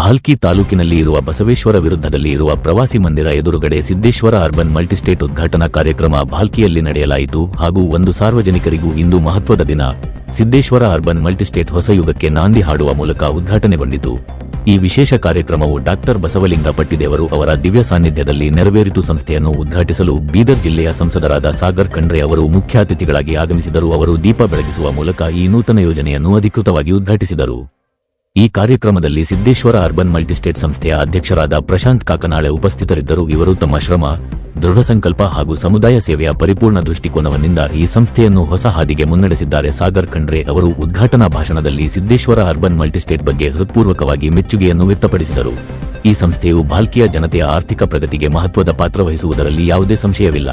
ಭಾಲ್ಕಿ ತಾಲೂಕಿನಲ್ಲಿ ಇರುವ ಬಸವೇಶ್ವರ ವಿರುದ್ಧದಲ್ಲಿ ಇರುವ ಪ್ರವಾಸಿ ಮಂದಿರ ಎದುರುಗಡೆ ಸಿದ್ದೇಶ್ವರ ಅರ್ಬನ್ ಮಲ್ಟಿಸ್ಟೇಟ್ ಉದ್ಘಾಟನಾ ಕಾರ್ಯಕ್ರಮ ಭಾಲ್ಕಿಯಲ್ಲಿ ನಡೆಯಲಾಯಿತು ಹಾಗೂ ಒಂದು ಸಾರ್ವಜನಿಕರಿಗೂ ಇಂದು ಮಹತ್ವದ ದಿನ. ಸಿದ್ದೇಶ್ವರ ಅರ್ಬನ್ ಮಲ್ಟಿಸ್ಟೇಟ್ ಹೊಸ ಯುಗಕ್ಕೆ ನಾಂದಿ ಹಾಡುವ ಮೂಲಕ ಉದ್ಘಾಟನೆಗೊಂಡಿತು. ಈ ವಿಶೇಷ ಕಾರ್ಯಕ್ರಮವು ಡಾಕ್ಟರ್ ಬಸವಲಿಂಗ ಪಟ್ಟಿದೇವರು ಅವರ ದಿವ್ಯ ಸಾನ್ನಿಧ್ಯದಲ್ಲಿ ನೆರವೇರಿತು ಸಂಸ್ಥೆಯನ್ನು ಉದ್ಘಾಟಿಸಲು ಬೀದರ್ ಜಿಲ್ಲೆಯ ಸಂಸದರಾದ ಸಾಗರ್ ಖಂಡ್ರೆ ಅವರು ಮುಖ್ಯ ಅತಿಥಿಗಳಾಗಿ ಆಗಮಿಸಿದರು. ಅವರು ದೀಪ ಬೆಳಗಿಸುವ ಮೂಲಕ ಈ ನೂತನ ಯೋಜನೆಯನ್ನು ಅಧಿಕೃತವಾಗಿ ಉದ್ಘಾಟಿಸಿದರು. ಈ ಕಾರ್ಯಕ್ರಮದಲ್ಲಿ ಸಿದ್ದೇಶ್ವರ ಅರ್ಬನ್ ಮಲ್ಟಿಸ್ಟೇಟ್ ಸಂಸ್ಥೆಯ ಅಧ್ಯಕ್ಷರಾದ ಪ್ರಶಾಂತ್ ಕಾಕನಾಳೆ ಉಪಸ್ಥಿತರಿದ್ದರು ಇವರು ತಮ್ಮ ಶ್ರಮ, ದೃಢ ಸಂಕಲ್ಪ ಹಾಗೂ ಸಮುದಾಯ ಸೇವೆಯ ಪರಿಪೂರ್ಣ ದೃಷ್ಟಿಕೋನವನ್ನಿಂದ ಈ ಸಂಸ್ಥೆಯನ್ನು ಹೊಸ ಹಾದಿಗೆ ಮುನ್ನಡೆಸಿದ್ದಾರೆ. ಸಾಗರ್ ಖಂಡ್ರೆ ಅವರು ಉದ್ಘಾಟನಾ ಭಾಷಣದಲ್ಲಿ ಸಿದ್ದೇಶ್ವರ ಅರ್ಬನ್ ಮಲ್ಟಿಸ್ಟೇಟ್ ಬಗ್ಗೆ ಹೃತ್ಪೂರ್ವಕವಾಗಿ ಮೆಚ್ಚುಗೆಯನ್ನು ವ್ಯಕ್ತಪಡಿಸಿದರು. ಈ ಸಂಸ್ಥೆಯು ಭಾಲ್ಕಿಯ ಜನತೆಯ ಆರ್ಥಿಕ ಪ್ರಗತಿಗೆ ಮಹತ್ವದ ಪಾತ್ರ ವಹಿಸುವುದರಲ್ಲಿ ಯಾವುದೇ ಸಂಶಯವಿಲ್ಲ.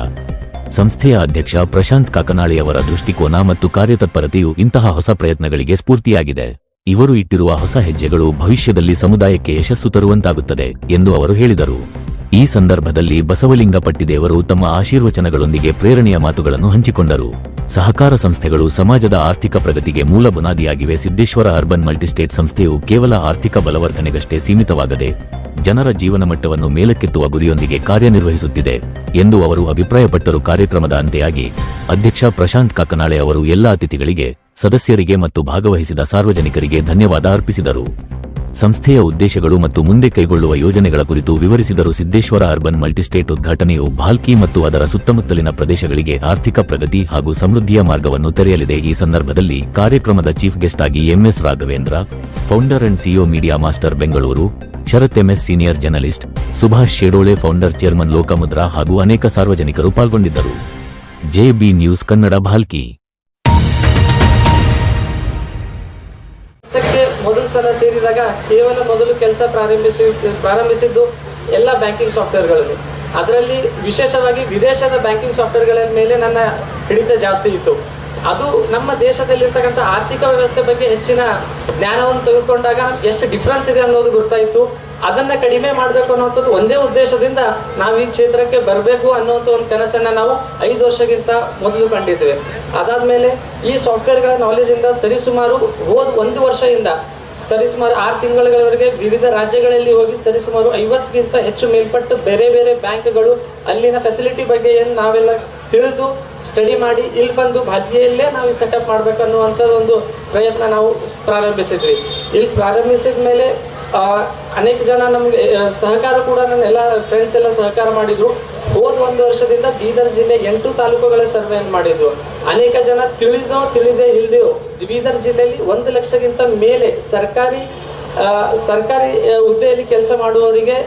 ಸಂಸ್ಥೆಯ ಅಧ್ಯಕ್ಷ ಪ್ರಶಾಂತ್ ಕಾಕನಾಳಿಯವರ ದೃಷ್ಟಿಕೋನ ಮತ್ತು ಕಾರ್ಯತತ್ಪರತೆಯು ಇಂತಹ ಹೊಸ ಪ್ರಯತ್ನಗಳಿಗೆ ಸ್ಫೂರ್ತಿಯಾಗಿದೆ. ಇವರು ಇಟ್ಟಿರುವ ಹೊಸ ಹೆಜ್ಜೆಗಳು ಭವಿಷ್ಯದಲ್ಲಿ ಸಮುದಾಯಕ್ಕೆ ಯಶಸ್ಸು ತರುವಂತಾಗುತ್ತದೆ ಎಂದು ಅವರು ಹೇಳಿದರು. ಈ ಸಂದರ್ಭದಲ್ಲಿ ಬಸವಲಿಂಗ ಪಟ್ಟಿದೇವರು ತಮ್ಮ ಆಶೀರ್ವಚನಗಳೊಂದಿಗೆ ಪ್ರೇರಣೆಯ ಮಾತುಗಳನ್ನು ಹಂಚಿಕೊಂಡರು. ಸಹಕಾರ ಸಂಸ್ಥೆಗಳು ಸಮಾಜದ ಆರ್ಥಿಕ ಪ್ರಗತಿಗೆ ಮೂಲ ಬುನಾದಿಯಾಗಿವೆ. ಸಿದ್ದೇಶ್ವರ ಅರ್ಬನ್ ಮಲ್ಟಿಸ್ಟೇಟ್ ಸಂಸ್ಥೆಯು ಕೇವಲ ಆರ್ಥಿಕ ಬಲವರ್ಧನೆಗಷ್ಟೇ ಸೀಮಿತವಾಗದೆ ಜನರ ಜೀವನ ಮಟ್ಟವನ್ನು ಮೇಲಕ್ಕೆತ್ತುವ ಗುರಿಯೊಂದಿಗೆ ಕಾರ್ಯನಿರ್ವಹಿಸುತ್ತಿದೆ ಎಂದು ಅವರು ಅಭಿಪ್ರಾಯಪಟ್ಟರು. ಕಾರ್ಯಕ್ರಮದ ಅಂತೆಯಾಗಿ ಅಧ್ಯಕ್ಷ ಪ್ರಶಾಂತ್ ಕಾಕನಾಳೆ ಅವರು ಎಲ್ಲ ಅತಿಥಿಗಳಿಗೆ ಸದಸ್ಯರಿಗೆ ಮತ್ತು ಭಾಗವಹಿಸಿದ ಸಾರ್ವಜನಿಕರಿಗೆ ಧನ್ಯವಾದ ಅರ್ಪಿಸಿದರು. ಸಂಸ್ಥೆಯ ಉದ್ದೇಶಗಳು ಮತ್ತು ಮುಂದೆ ಕೈಗೊಳ್ಳುವ ಯೋಜನೆಗಳ ಕುರಿತು ವಿವರಿಸಿದರು. ಸಿದ್ದೇಶ್ವರ ಅರ್ಬನ್ ಮಲ್ಟಿಸ್ಟೇಟ್ ಉದ್ಘಾಟನೆಯು ಭಾಲ್ಕಿ ಮತ್ತು ಅದರ ಸುತ್ತಮುತ್ತಲಿನ ಪ್ರದೇಶಗಳಿಗೆ ಆರ್ಥಿಕ ಪ್ರಗತಿ ಹಾಗೂ ಸಮೃದ್ಧಿಯ ಮಾರ್ಗವನ್ನು ತೆರೆಯಲಿದೆ. ಈ ಸಂದರ್ಭದಲ್ಲಿ ಕಾರ್ಯಕ್ರಮದ ಚೀಫ್ ಗೆಸ್ಟ್ ಆಗಿ MS Raghavendra, founder and CEO media master Bengaluru, Sharath MS senior journalist Subhash Shedole, founder chairman Lokamudra ಹಾಗೂ ಅನೇಕ ಸಾರ್ವಜನಿಕರು ಪಾಲ್ಗೊಂಡಿದ್ದರು. JB news Kannada Bhalki. ಸಲ ಸೇರಿದಾಗ ಕೇವಲ ಮೊದಲು ಕೆಲಸ ಪ್ರಾರಂಭಿಸಿ, ಪ್ರಾರಂಭಿಸಿದ್ದು ಎಲ್ಲ ಬ್ಯಾಂಕಿಂಗ್ ಸಾಫ್ಟ್ವೇರ್ಗಳಲ್ಲಿ. ಅದರಲ್ಲಿ ವಿಶೇಷವಾಗಿ ವಿದೇಶದ ಬ್ಯಾಂಕಿಂಗ್ ಸಾಫ್ಟ್ವೇರ್ಗಳ ಮೇಲೆ ನನ್ನ ಹಿಡಿತ ಜಾಸ್ತಿ ಇತ್ತು. ಅದು ನಮ್ಮ ದೇಶದಲ್ಲಿರ್ತಕ್ಕಂಥ ಆರ್ಥಿಕ ವ್ಯವಸ್ಥೆ ಬಗ್ಗೆ ಹೆಚ್ಚಿನ ಜ್ಞಾನವನ್ನು ತೆಗೆದುಕೊಂಡಾಗ ಎಷ್ಟು ಡಿಫ್ರೆನ್ಸ್ ಇದೆ ಅನ್ನೋದು ಗೊತ್ತಾಯಿತು. ಅದನ್ನ ಕಡಿಮೆ ಮಾಡಬೇಕು ಅನ್ನೋಂಥದ್ದು ಒಂದೇ ಉದ್ದೇಶದಿಂದ ನಾವು ಈ ಕ್ಷೇತ್ರಕ್ಕೆ ಬರಬೇಕು ಅನ್ನೋಂಥ ಒಂದು ಕನಸನ್ನು ನಾವು ಐದು ವರ್ಷಕ್ಕಿಂತ ಮೊದಲು ಕಂಡಿದ್ದೇವೆ. ಅದಾದ್ಮೇಲೆ ಈ ಸಾಫ್ಟ್ವೇರ್ಗಳ ನಾಲೆಜಿಂದ ಸರಿಸುಮಾರು ಹೋದ ಒಂದು ವರ್ಷದಿಂದ ಸರಿಸುಮಾರು ಆರು ತಿಂಗಳವರೆಗೆ ವಿವಿಧ ರಾಜ್ಯಗಳಲ್ಲಿ ಹೋಗಿ ಸರಿಸುಮಾರು ಐವತ್ತಕ್ಕಿಂತ ಹೆಚ್ಚು ಮೇಲ್ಪಟ್ಟು ಬೇರೆ ಬೇರೆ ಬ್ಯಾಂಕ್ಗಳು ಅಲ್ಲಿನ ಫೆಸಿಲಿಟಿ ಬಗ್ಗೆ ಏನು ನಾವೆಲ್ಲ ತಿಳಿದು ಸ್ಟಡಿ ಮಾಡಿ ಇಲ್ಲಿ ಬಂದು ಭಾಗ್ಯಲ್ಲೇ ನಾವು ಸೆಟಪ್ ಮಾಡ್ಬೇಕು ಅನ್ನುವಂಥದ್ದೊಂದು ಪ್ರಯತ್ನ ನಾವು ಪ್ರಾರಂಭಿಸಿದ್ವಿ. ಇಲ್ಲಿ ಪ್ರಾರಂಭಿಸಿದ ಮೇಲೆ ಅನೇಕ ಜನ ನಮಗೆ ಸಹಕಾರ ಕೂಡ ನನ್ನ ಎಲ್ಲ ಫ್ರೆಂಡ್ಸ್ ಎಲ್ಲ ಸಹಕಾರ ಮಾಡಿದರು. ಹೋದ ಒಂದು ವರ್ಷದಿಂದ ಬೀದರ್ ಜಿಲ್ಲೆ ಎಂಟು ತಾಲೂಕುಗಳ ಸರ್ವೆಯನ್ನು ಮಾಡಿದ್ರು. ಅನೇಕ ಜನ ತಿಳಿದೋ, ತಿಳಿದೇ ಇಲ್ದೆಯೋ ಬೀದರ್ ಜಿಲ್ಲೆಯಲ್ಲಿ ಒಂದು ಲಕ್ಷಕ್ಕಿಂತ ಮೇಲೆ ಸರ್ಕಾರಿ ಸರ್ಕಾರಿ ಹುದ್ದೆಯಲ್ಲಿ ಕೆಲಸ ಮಾಡುವವರಿಗೆ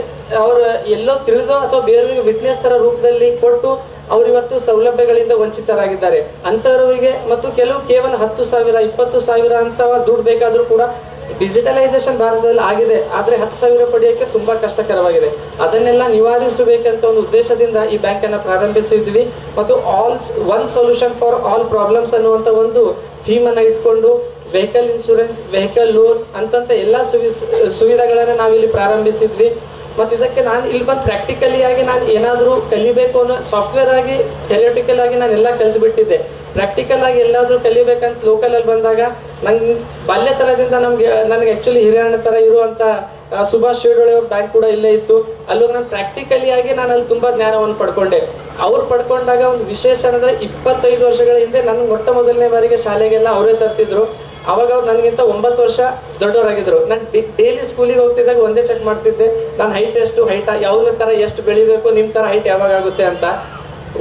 ಅವರ ಎಲ್ಲೋ ತಿಳಿದೋ ಅಥವಾ ಬೇರೆಯವರಿಗೆ ವಿಟ್ನೆಸ್ ತರ ರೂಪದಲ್ಲಿ ಕೊಟ್ಟು ಅವರಿವತ್ತು ಸೌಲಭ್ಯಗಳಿಂದ ವಂಚಿತರಾಗಿದ್ದಾರೆ. ಅಂತವರಿಗೆ ಮತ್ತು ಕೆಲವು ಕೇವಲ ಹತ್ತು ಸಾವಿರ, ಇಪ್ಪತ್ತು ಸಾವಿರ ಅಂತ ದುಡ್ಡು ಬೇಕಾದರೂ ಕೂಡ ಡಿಜಿಟಲೈಸೇಷನ್ ಭಾರತದಲ್ಲಿ ಆಗಿದೆ. ಆದರೆ ಹತ್ತು ಸಾವಿರ ಪಡೆಯೋಕೆ ತುಂಬಾ ಕಷ್ಟಕರವಾಗಿದೆ. ಅದನ್ನೆಲ್ಲ ನಿವಾರಿಸಬೇಕಂತ ಒಂದು ಉದ್ದೇಶದಿಂದ ಈ ಬ್ಯಾಂಕನ್ನು ಪ್ರಾರಂಭಿಸಿದ್ವಿ. ಮತ್ತು all one solution for all problems ಅನ್ನುವಂತ ಒಂದು ಥೀಮ್ ಅನ್ನ ಇಟ್ಕೊಂಡು ವೆಹಿಕಲ್ ಇನ್ಶೂರೆನ್ಸ್ ವೆಹಿಕಲ್ ಲೋನ್ ಅಂತಂತ ಎಲ್ಲ ಸುವಿ ಸುವಿಧೆಗಳನ್ನು ನಾವಿಲ್ಲಿ ಪ್ರಾರಂಭಿಸಿದ್ವಿ. ಮತ್ತು ಇದಕ್ಕೆ ನಾನು ಇಲ್ಲಿ ಬಂದು ಪ್ರಾಕ್ಟಿಕಲಿ ಆಗಿ ನಾನು ಏನಾದರೂ ಕಲಿಬೇಕು ಅನ್ನೋ ಸಾಫ್ಟ್ವೇರ್ ಆಗಿ ಥೆರಿಯೋಟಿಕಲ್ ಆಗಿ ನಾನು ಎಲ್ಲ ಕಲಿತು ಬಿಟ್ಟಿದ್ದೆ ಪ್ರಾಕ್ಟಿಕಲ್ ಆಗಿ ಎಲ್ಲಾದರೂ ಕಲಿಬೇಕಂತ ಲೋಕಲ್ ಅಲ್ಲಿ ಬಂದಾಗ ನಂಗೆ ಬಾಲ್ಯತನದಿಂದ ನಮ್ಗೆ ನನಗೆ ಆ್ಯಕ್ಚುಲಿ ಹಿರಿಯಣ್ಣ ಥರ ಇರುವಂತ ಆ, ಸುಭಾಷ್ ಶಿವಡೊಳೆ ಅವ್ರ ಬ್ಯಾಂಕ್ ಕೂಡ ಇಲ್ಲೇ ಇತ್ತು. ಅಲ್ಲೂ ನಾನು ಪ್ರಾಕ್ಟಿಕಲಿ ಆಗಿ ನಾನು ಅಲ್ಲಿ ತುಂಬಾ ಜ್ಞಾನವನ್ನು ಪಡ್ಕೊಂಡೆ. ಅವ್ರು ಪಡ್ಕೊಂಡಾಗ ಒಂದು ವಿಶೇಷ ಅಂದ್ರೆ ಇಪ್ಪತ್ತೈದು ವರ್ಷಗಳ ಹಿಂದೆ ನನ್ನ ಮೊಟ್ಟ ಮೊದಲನೇ ಬಾರಿಗೆ ಶಾಲೆಗೆಲ್ಲ ಅವರೇ ತರ್ತಿದ್ರು. ಅವಾಗ ಅವ್ರು ನನಗಿಂತ ಒಂಬತ್ತು ವರ್ಷ ದೊಡ್ಡವರಾಗಿದ್ರು. ನಾನು ಡೈಲಿ ಸ್ಕೂಲಿಗೆ ಹೋಗ್ತಿದ್ದಾಗ ಒಂದೇ ಚೆಕ್ ಮಾಡ್ತಿದ್ದೆ. ನಾನು ಹೈಟ್ ಎಷ್ಟು ಹೈಟ್ ಯಾವ ತರ ಎಷ್ಟು ಬೆಳಿಬೇಕು, ನಿಮ್ ತರ ಹೈಟ್ ಯಾವಾಗ ಆಗುತ್ತೆ ಅಂತ.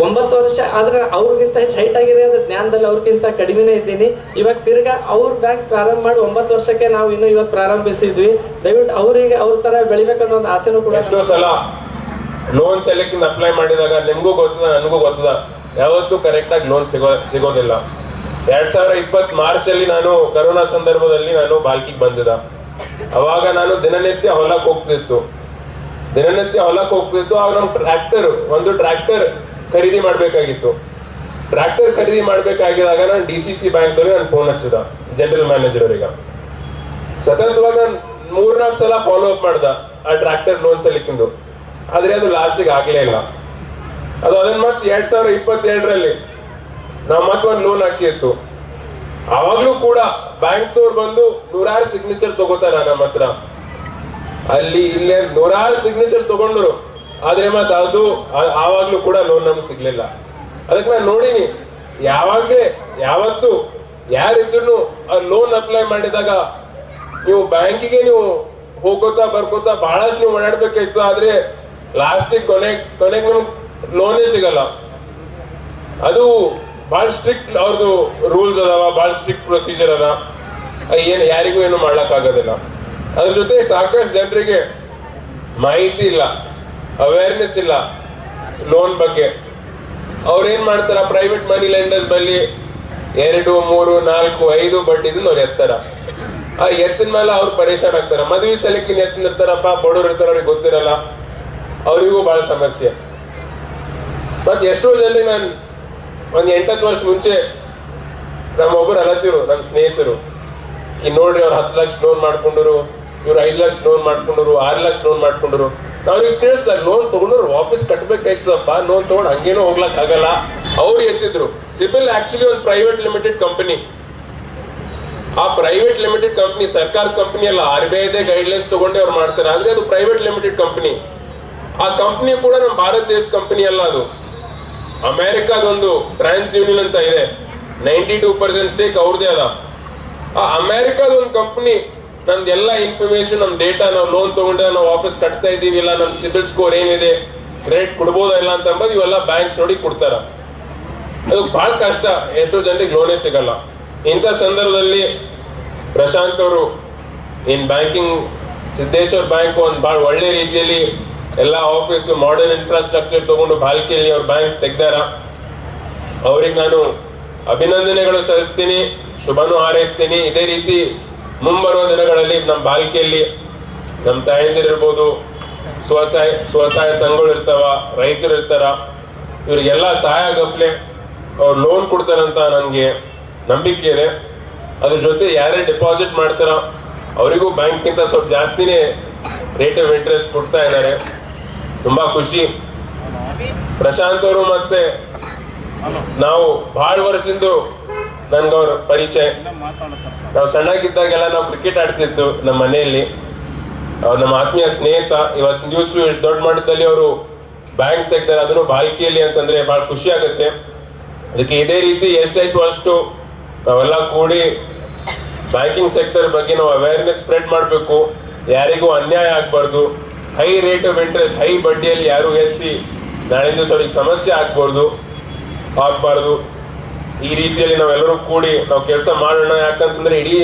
ಒಂಬತ್ತು ವರ್ಷ ಆದ್ರೆ ಅವ್ರಿಗಿಂತ ಹೆಚ್ಚು ಹೈಟ್ ಆಗಿದೆ ಅಂದ್ರೆ ಜ್ಞಾನದಲ್ಲಿ ಅವ್ರಿಗಿಂತ ಕಡಿಮೆನೇ ಇದ್ದೀನಿ. ಇವಾಗ ತಿರ್ಗಾ ಅವ್ರ ಬ್ಯಾಂಕ್ ಪ್ರಾರಂಭ ಮಾಡಿ ಒಂಬತ್ತು ವರ್ಷಕ್ಕೆ ನಾವು ಇನ್ನು ಇವತ್ತು ಪ್ರಾರಂಭಿಸಿದ್ವಿ. ದಯವಿಟ್ಟು ಅವರಿಗೆ ಅವ್ರ ತರ ಬೆಳಿಬೇಕನ್ನೋ ಒಂದು ಆಸೆನೂ ಕೂಡ ಎಷ್ಟೋ ಸಲ ಲೋನ್ ಸೆಲೆಕ್ಟ್ ಅಪ್ಲೈ ಮಾಡಿದಾಗ ನಿಮ್ಗೂ ಗೊತ್ತದ, ನನಗೂ ಗೊತ್ತದ. ಯಾವತ್ತೂ ಕರೆಕ್ಟ್ ಆಗಿ ಲೋನ್ ಸಿಗೋ, ಸಿಗೋದಿಲ್ಲ. ಎರಡ್ ಸಾವಿರ ಇಪ್ಪತ್ ಮಾರ್ಚ್ ಅಲ್ಲಿ ನಾನು ಕರೋನಾ ಸಂದರ್ಭದಲ್ಲಿ ನಾನು ಬಾಲ್ಕಿಗೆ ಬಂದಿದ್ದ. ಅವಾಗ ನಾನು ದಿನನಿತ್ಯ ಹೊಲಕ್ಕೆ ಹೋಗ್ತಿತ್ತು. ದಿನನಿತ್ಯ ಹೊಲಕ್ಕೆ ಹೋಗ್ತಿತ್ತು. ಆಗ ನಮ್ಮ ಟ್ರ್ಯಾಕ್ಟರ್ ಒಂದು ಟ್ರ್ಯಾಕ್ಟರ್ ಖರೀದಿ ಮಾಡಬೇಕಾಗಿತ್ತು. ಟ್ರ್ಯಾಕ್ಟರ್ ಖರೀದಿ ಮಾಡಬೇಕಾಗಿದಾಗ ನಾನು ಡಿ ಸಿ ಸಿ ಬ್ಯಾಂಕ್ ನಾನು ಫೋನ್ ಹಚ್ಚಿದ ಜನರಲ್ ಮ್ಯಾನೇಜರ್ ಅವರಿಗೆ. ಸತತವಾಗಿ ನಾನು ಮೂರ್ನಾಲ್ಕು ಸಲ ಫಾಲೋ ಅಪ್ ಮಾಡ್ದ, ಆ ಟ್ರ್ಯಾಕ್ಟರ್ ಲೋನ್ ಸಲಿಕ್ಕಿಂದು ಆದ್ರೆ ಅದು ಲಾಸ್ಟಿಗೆ ಆಗ್ಲೇ ಇಲ್ಲ. ಅದು ಅದನ್ನ ಮತ್ತೆ ಎರಡ್ ಸಾವಿರ ಇಪ್ಪತ್ತೆರಡರಲ್ಲಿ ನಾವು ಒಂದು ಲೋನ್ ಹಾಕಿತ್ತು. ಅವಾಗ್ಲೂ ಕೂಡ ಬ್ಯಾಂಕ್ ಬಂದು ನೂರಾರು ಸಿಗ್ನೇಚರ್ ತಗೋತಾರ ನಮ್ಮ ಹತ್ರ. ಅಲ್ಲಿ ಇಲ್ಲೇ ನೂರಾರು ಸಿಗ್ನೇಚರ್ ತಗೊಂಡ್ರು. ಆದ್ರೆ ಮತ್ತೆ ಅದು ಆವಾಗ್ಲೂ ಕೂಡ ಲೋನ್ ನಮ್ಗೆ ಸಿಗ್ಲಿಲ್ಲ. ಅದಕ್ಕೆ ನಾನು ನೋಡಿನಿ ಯಾವಾಗ ಯಾವತ್ತು ಯಾರಿದ್ರು ಆ ಲೋನ್ ಅಪ್ಲೈ ಮಾಡಿದಾಗ ನೀವು ಬ್ಯಾಂಕಿಗೆ ನೀವು ಹೋಗೋತಾ ಬರ್ಕೋತಾ ಬಹಳಷ್ಟು ನೀವು ಓಡಾಡ್ಬೇಕಾಯ್ತು, ಆದ್ರೆ ಲಾಸ್ಟಿಗೆ ಕೊನೆ, ಕೊನೆಗೆ ನಮ್ಗೆ ಲೋನೇ ಸಿಗಲ್ಲ. ಅದು ಬಹಳ ಸ್ಟ್ರಿಕ್ಟ್ ಅವ್ರದ್ದು ರೂಲ್ಸ್ ಅದಾವ, ಬಹಳ ಸ್ಟ್ರಿಕ್ಟ್ ಪ್ರೊಸೀಜರ್ ಅದ. ಏನು, ಯಾರಿಗೂ ಏನು ಮಾಡ್ಲಕ್ ಆಗೋದಿಲ್ಲ ಅದ್ರ ಜೊತೆ ಸಾಕಷ್ಟು ಜನರಿಗೆ ಮಾಹಿತಿ ಇಲ್ಲ. ಅವೇರ್ನೆಸ್ ಇಲ್ಲ ಲೋನ್ ಬಗ್ಗೆ. ಅವ್ರು ಏನ್ ಮಾಡ್ತಾರ? ಪ್ರೈವೇಟ್ ಮನಿ ಲೆಂಡರ್ಸ್ ಬಲ್ಲಿ ಎರಡು, ಮೂರು, ನಾಲ್ಕು, ಐದು ಬಡ್ಡಿದಿಂದ ಅವ್ರು ಎತ್ತಾರ. ಆ ಎತ್ತಿನ ಮೇಲೆ ಅವ್ರು ಪರೇಶಾನ್ ಆಗ್ತಾರ. ಮದುವೆ ಸಲಕಿನ ಎತ್ತಿನ ಇರ್ತಾರಪ್ಪ ಬಡವ್ರು ಇರ್ತಾರ, ಅವ್ರಿಗೆ ಗೊತ್ತಿರಲ್ಲ. ಅವರಿಗೂ ಬಹಳ ಸಮಸ್ಯೆ. ಮತ್ ಎಷ್ಟೋ ಜನ ನಾನು ಒಂದ್ ಎಂಟತ್ತು ವರ್ಷ ಮುಂಚೆ ನಮ್ಮೊಬ್ಬರು ಅಲತ್ತಿರು ನಮ್ಮ ಸ್ನೇಹಿತರು. ಈ ನೋಡ್ರಿ ಅವ್ರು ಹತ್ತು ಲಕ್ಷ ಲೋನ್ ಮಾಡ್ಕೊಂಡ್ರು, ಇವ್ರು ಐದು ಲಕ್ಷ ಲೋನ್ ಮಾಡ್ಕೊಂಡ್ರು, ಆರು ಲಕ್ಷ ಲೋನ್ ಮಾಡ್ಕೊಂಡ್ರು. ಅವ್ರಿಗೆ ತಿಳಿಸ್ದ ಲೋನ್ ತಗೊಂಡ್ರು ವಾಪಸ್ ಕಟ್ಬೇಕಾಯ್ತದಪ್ಪ ಲೋನ್ ತಗೊಂಡು ಹಂಗೇನೂ ಹೋಗ್ಲಕ್ ಆಗಲ್ಲ ಅವ್ರು ಎತ್ತಿದ್ರು ಸಿಬಿಲ್ ಆಕ್ಚುಲಿ ಒಂದು ಪ್ರೈವೇಟ್ ಲಿಮಿಟೆಡ್ ಕಂಪನಿ ಆ ಪ್ರೈವೇಟ್ ಲಿಮಿಟೆಡ್ ಕಂಪನಿ ಸರ್ಕಾರ ಕಂಪನಿ ಅಲ್ಲ ಆರ್ ಬಿ ಐದೇ ಗೈಡ್ಲೈನ್ಸ್ ತಗೊಂಡೆ ಅವ್ರು ಮಾಡ್ತಾರೆ. ಅಂದ್ರೆ ಅದು ಪ್ರೈವೇಟ್ ಲಿಮಿಟೆಡ್ ಕಂಪನಿ ಆ ಕಂಪನಿ ಕೂಡ ನಮ್ಮ ಭಾರತ ದೇಶದ ಕಂಪನಿ ಅಲ್ಲ ಅದು. ಅಮೆರಿಕಾದೊಂದು ಟ್ರಾನ್ಸ್ ಯೂನಿಯನ್ ಅಂತ ಇದೆ. ನೈಂಟಿ ಟೂ ಪರ್ಸೆಂಟ್ ಸ್ಟೇಕ್ ಅವ್ರದೇ ಅದ. ಆ ಅಮೆರಿಕಾದ ಒಂದು ಕಂಪನಿ ನಮ್ದು ಎಲ್ಲ ಇನ್ಫಾರ್ಮೇಶನ್ ನಮ್ ಡೇಟಾ ನಾವು ಲೋನ್ ತಗೊಂಡ್ರೆ ನಾವು ವಾಪಸ್ ಕಟ್ತಾ ಇದೀವಿ ಇಲ್ಲ ನಮ್ಮ ಸಿಬಿಲ್ ಸ್ಕೋರ್ ಏನಿದೆ ರೇಟ್ ಕೊಡ್ಬೋದಾ ಇಲ್ಲ ಅಂತ ಅಂಬೋದು, ಇವೆಲ್ಲ ಬ್ಯಾಂಕ್ಸ್ ನೋಡಿ ಕೊಡ್ತಾರ. ಅದು ಬಹಳ ಕಷ್ಟ, ಎಷ್ಟೋ ಜನರಿಗೆ ಲೋನೇ ಸಿಗಲ್ಲ. ಇಂಥ ಸಂದರ್ಭದಲ್ಲಿ ಪ್ರಶಾಂತ್ ಅವರು ಇನ್ ಬ್ಯಾಂಕಿಂಗ್ ಸಿದ್ದೇಶ್ವರ್ ಬ್ಯಾಂಕ್ ಒಂದು ಬಹಳ ಒಳ್ಳೆ ರೀತಿಯಲ್ಲಿ ಎಲ್ಲ ಆಫೀಸ್ ಮಾಡರ್ನ್ ಇನ್ಫ್ರಾಸ್ಟ್ರಕ್ಚರ್ ತಗೊಂಡು ಬಾಲ್ಕಿಯಲ್ಲಿ ಅವ್ರ ಬ್ಯಾಂಕ್ ತೆಗ್ದಾರ. ಅವ್ರಿಗೆ ನಾನು ಅಭಿನಂದನೆಗಳು ಸಲ್ಲಿಸ್ತೀನಿ, ಶುಭನೂ ಹಾರೈಸ್ತೀನಿ. ಇದೇ ರೀತಿ ಮುಂಬರುವ ದಿನಗಳಲ್ಲಿ ನಮ್ಮ ಬಾಲ್ಕಿಯಲ್ಲಿ ನಮ್ಮ ತಾಯಂದಿರಿರ್ಬೋದು ಸ್ವಸಹಾಯ ಸ್ವಸಹಾಯ ಸಂಘಗಳು ಇರ್ತಾವ, ರೈತರು ಇರ್ತಾರ, ಇವ್ರಿಗೆಲ್ಲ ಸಹಾಯ ಗಪ್ಲೆ ಅವ್ರು ಲೋನ್ ಕೊಡ್ತಾರಂತ ನನಗೆ ನಂಬಿಕೆ ಇದೆ ಅದ್ರ ಜೊತೆ ಯಾರೇ ಡೆಪಾಸಿಟ್ ಮಾಡ್ತಾರ, ಅವರಿಗೂ ಬ್ಯಾಂಕ್ಗಿಂತ ಸ್ವಲ್ಪ ಜಾಸ್ತಿನೇ ರೇಟ್ ಆಫ್ ಇಂಟ್ರೆಸ್ಟ್ ಕೊಡ್ತಾ ಇದ್ದಾರೆ. ತುಂಬಾ ಖುಷಿ. ಪ್ರಶಾಂತ್ ಅವರು ಮತ್ತೆ ನಾವು ಬಹಳ ವರ್ಷದಿಂದ ನನ್ಗೆ ಅವ್ರ ಪರಿಚಯ ನಾವು ಸಣ್ಣಗಿದ್ದಾಗೆಲ್ಲ ನಾವು ಕ್ರಿಕೆಟ್ ಆಡ್ತಿತ್ತು ನಮ್ಮ ಮನೆಯಲ್ಲಿ. ಅವ್ರು ನಮ್ಮ ಆತ್ಮೀಯ ಸ್ನೇಹಿತ ಇವತ್ತು ದಿವಸ ದೊಡ್ಡ ಮಟ್ಟದಲ್ಲಿ ಅವರು ಬ್ಯಾಂಕ್ ತೆಗ್ದಾರೆ ಅದನ್ನು ಬಾಲ್ಕಿಯಲ್ಲಿ ಅಂತಂದ್ರೆ ಬಹಳ ಖುಷಿ ಆಗುತ್ತೆ. ಅದಕ್ಕೆ ಇದೇ ರೀತಿ ಎಷ್ಟಾಯ್ತು ಅಷ್ಟು ನಾವೆಲ್ಲ ಕೂಡಿ ಬ್ಯಾಂಕಿಂಗ್ ಸೆಕ್ಟರ್ ಬಗ್ಗೆ ನಾವು ಅವೇರ್ನೆಸ್ ಸ್ಪ್ರೆಡ್ ಮಾಡಬೇಕು. ಯಾರಿಗೂ ಅನ್ಯಾಯ ಆಗಬಾರ್ದು. High rate of interest high ಬಡ್ಡಿಯಲ್ಲಿ ಯಾರು ಎತ್ತಿ ನಾಳೆ ದಿವಸ ಅವ್ರಿಗೆ ಸಮಸ್ಯೆ ಆಗ್ಬಾರ್ದು. ಆಗ್ಬಾರ್ದು. ಈ ರೀತಿಯಲ್ಲಿ ನಾವೆಲ್ಲರೂ ಕೂಡಿ ನಾವು ಕೆಲಸ ಮಾಡೋಣ, ಯಾಕಂತಂದ್ರೆ ಇಡೀ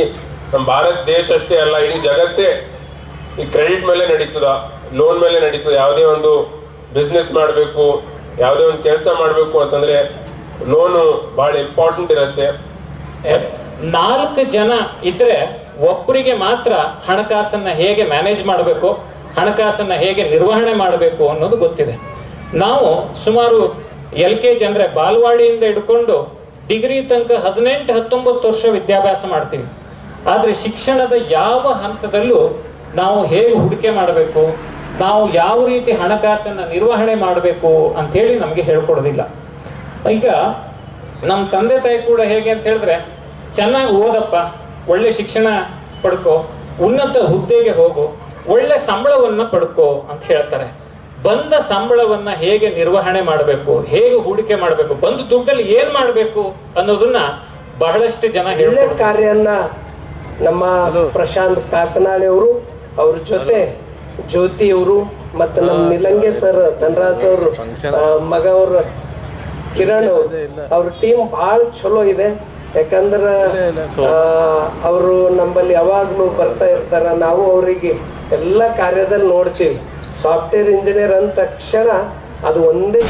ನಮ್ಮ ಭಾರತ ದೇಶ ಅಷ್ಟೇ ಅಲ್ಲ, ಇಡೀ ಜಗತ್ತೇ ಈ ಕ್ರೆಡಿಟ್ ಮೇಲೆ ನಡೀತದ ಲೋನ್ ಮೇಲೆ ನಡೀತದ. ಯಾವುದೇ ಒಂದು ಬಿಸ್ನೆಸ್ ಮಾಡಬೇಕು, ಯಾವುದೇ ಒಂದು ಕೆಲಸ ಮಾಡಬೇಕು ಅಂತಂದ್ರೆ ಲೋನು ಬಹಳ ಇಂಪಾರ್ಟೆಂಟ್ ಇರುತ್ತೆ. ನಾಲ್ಕು ಜನ ಇದ್ರೆ ಒಬ್ಬರಿಗೆ ಮಾತ್ರ ಹಣಕಾಸನ್ನ ಹೇಗೆ ಮ್ಯಾನೇಜ್ ಮಾಡಬೇಕು, ಹಣಕಾಸನ್ನ ಹೇಗೆ ನಿರ್ವಹಣೆ ಮಾಡಬೇಕು ಅನ್ನೋದು ಗೊತ್ತಿದೆ. ನಾವು ಸುಮಾರು ಎಲ್ ಕೆ ಜಿ ಅಂದ್ರೆ ಬಾಲ್ವಾಡಿಯಿಂದ ಹಿಡ್ಕೊಂಡು ಡಿಗ್ರಿ ತನಕ ಹದಿನೆಂಟು, ಹತ್ತೊಂಬತ್ತು ವರ್ಷ ವಿದ್ಯಾಭ್ಯಾಸ ಮಾಡ್ತೀವಿ ಆದರೆ ಶಿಕ್ಷಣದ ಯಾವ ಹಂತದಲ್ಲೂ ನಾವು ಹೇಗೆ ಹೂಡಿಕೆ ಮಾಡಬೇಕು, ನಾವು ಯಾವ ರೀತಿ ಹಣಕಾಸನ್ನು ನಿರ್ವಹಣೆ ಮಾಡಬೇಕು ಅಂಥೇಳಿ ನಮಗೆ ಹೇಳ್ಕೊಡೋದಿಲ್ಲ. ಈಗ ನಮ್ಮ ತಂದೆ ತಾಯಿ ಕೂಡ ಹೇಗೆ ಅಂತ ಹೇಳಿದ್ರೆ, ಚೆನ್ನಾಗಿ ಓದಪ್ಪ, ಒಳ್ಳೆ ಶಿಕ್ಷಣ ಪಡ್ಕೋ, ಉನ್ನತ ಹುದ್ದೆಗೆ ಹೋಗು, ಒಳ್ಳೆ ಸಂಬಳವನ್ನು ಪಡ್ಕೋ ಅಂತ ಹೇಳ್ತಾರೆ. ಬಂದ ಸಂಬಳವನ್ನ ಹೇಗೆ ನಿರ್ವಹಣೆ ಮಾಡಬೇಕು ಹೇಗೆ ಹೂಡಿಕೆ ಮಾಡಬೇಕು ಬಂದ ದುಡ್ಡಲ್ಲಿ ಏನ್ ಮಾಡಬೇಕು ಅನ್ನೋದನ್ನ ಬಹಳಷ್ಟು ಜನ ಹೇಳಿದ ಕಾರ್ಯನ್ನ ನಮ್ಮ ಪ್ರಶಾಂತ್ ಕಾಕನಾಳಿ ಅವರು ಅವ್ರ ಜೊತೆ ಜ್ಯೋತಿ ಅವರು ಮತ್ತು ನಮ್ಮ ನಿಲಂಗೆ ಸರ್ ಧನರಾಜ್ ಅವರು ಮಗ ಅವ್ರ ಕಿರಣ್ ಅವರು ಅವ್ರ ಟೀಮ್ ಭಾಳ ಚಲೋ ಇದೆ. ಯಾಕಂದ್ರ ಅವರು ನಮ್ಮಲ್ಲಿ ಯಾವಾಗ್ಲೂ ಬರ್ತಾ ಇರ್ತಾರ. ನಾವು ಅವರಿಗೆ ಎಲ್ಲ ಕಾರ್ಯದಲ್ಲಿ ನೋಡ್ತೀವಿ. ಸಾಫ್ಟ್ವೇರ್ ಇಂಜಿನಿಯರ್ ಅಂದ ತಕ್ಷಣ ಅದು ಒಂದೇ